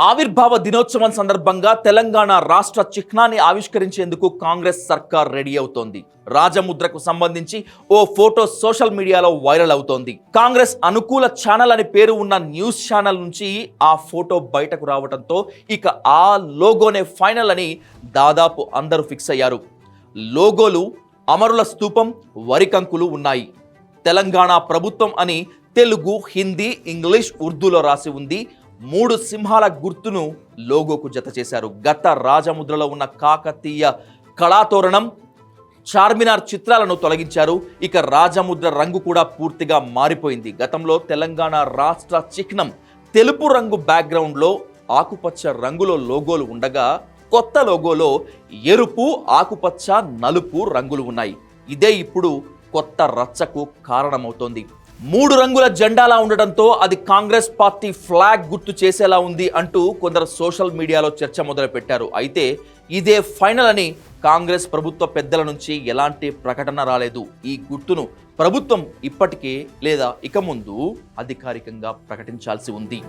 ఆవిర్భావ దినోత్సవం సందర్భంగా తెలంగాణ రాష్ట్ర చిహ్నాన్ని ఆవిష్కరించేందుకు కాంగ్రెస్ సర్కార్ రెడీ అవుతోంది. రాజముద్రకు సంబంధించి ఓ ఫోటో సోషల్ మీడియాలో వైరల్ అవుతోంది. కాంగ్రెస్ అనుకూల ఛానల్ అని పేరు ఉన్న న్యూస్ ఛానల్ నుంచి ఆ ఫోటో బయటకు రావడంతో ఇక ఆ లోగోనే ఫైనల్ అని దాదాపు అందరూ ఫిక్స్ అయ్యారు. లోగోలు అమరుల స్తూపం వరికంకులు ఉన్నాయి. తెలంగాణ ప్రభుత్వం అని తెలుగు హిందీ ఇంగ్లీష్ ఉర్దూలో రాసి ఉంది. మూడు సింహాల గుర్తును లోగోకు జత చేశారు. గత రాజముద్రలో ఉన్న కాకతీయ కళాతోరణం చార్మినార్ చిత్రాలను తొలగించారు. ఇక రాజముద్ర రంగు కూడా పూర్తిగా మారిపోయింది. గతంలో తెలంగాణ రాష్ట్ర చిహ్నం తెలుపు రంగు బ్యాక్గ్రౌండ్లో ఆకుపచ్చ రంగులో లోగోలు ఉండగా కొత్త లోగోలో ఎరుపు ఆకుపచ్చ నలుపు రంగులు ఉన్నాయి. ఇదే ఇప్పుడు కొత్త రచ్చకు కారణమవుతోంది. మూడు రంగుల జెండాలా ఉండడంతో అది కాంగ్రెస్ పార్టీ ఫ్లాగ్ గుర్తు చేసేలా ఉంది అంటూ కొందరు సోషల్ మీడియాలో చర్చ మొదలుపెట్టారు. అయితే ఇదే ఫైనల్ అని కాంగ్రెస్ ప్రభుత్వ పెద్దల నుంచి ఎలాంటి ప్రకటన రాలేదు. ఈ గుర్తును ప్రభుత్వం ఇప్పటికే లేదా ఇక ముందు అధికారికంగా ప్రకటించాల్సి ఉంది.